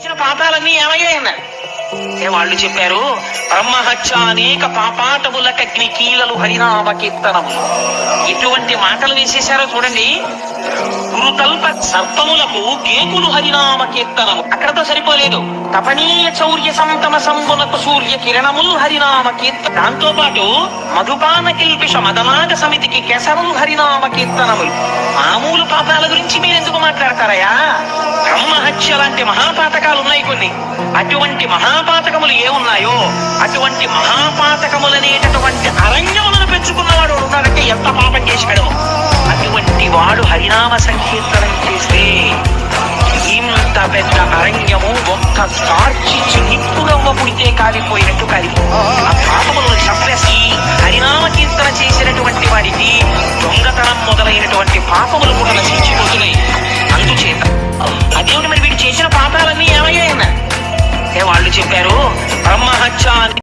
చేసిన పాపాలన్నీ ఏమయ్యాయన్నారు వాళ్ళు చెప్పారు బ్రహ్మహత్య అనేక పాపాటములకగ్ని కీలలు హరినామ కీర్తనము ఎటువంటి మాటలు వేసేశారో చూడండి. గురుకల్ప సర్పములకు గేకులు హరినామ కీర్తనము అక్కడతో సరిపోలేదు. తపనీయ చౌర్య సంతమ సంబునకు సూర్య కిరణములు హరినామ కీర్తన. దాంతో పాటు మధుపాన కిల్పిష మదనాగ సమితికి కేసరులు హరినామ కీర్తనములు. మామూలు పాపాల గురించి మీరు ఎందుకు మాట్లాడతారయా బ్రహ్మహత్య లాంటి మహాపాతకాలు ఉన్నాయి కొన్ని. అటువంటి మహాపాతకములు ఏ ఉన్నాయో అటువంటి మహాపాతకములనేటటువంటి అరణ్యములను పెంచుకున్నవాడు ఉన్నాడంటే ఎంత పాపం చేశాడో. అటువంటి వాడు హరినామ సంకీర్తనం చేస్తే ఇంత పెద్ద అరణ్యము ఒక్క స్టార్చి నిప్పుగవ్వ పుడితే కాలిపోయినట్టు కాలి ఆ పాపములను చంపేసి హరినామ కీర్తన చేసినటువంటి వాడికి దొంగతనం మొదలైనటువంటి పాపములు కూడా నశించి చెప్పారు. బ్రహ్మహత్య అని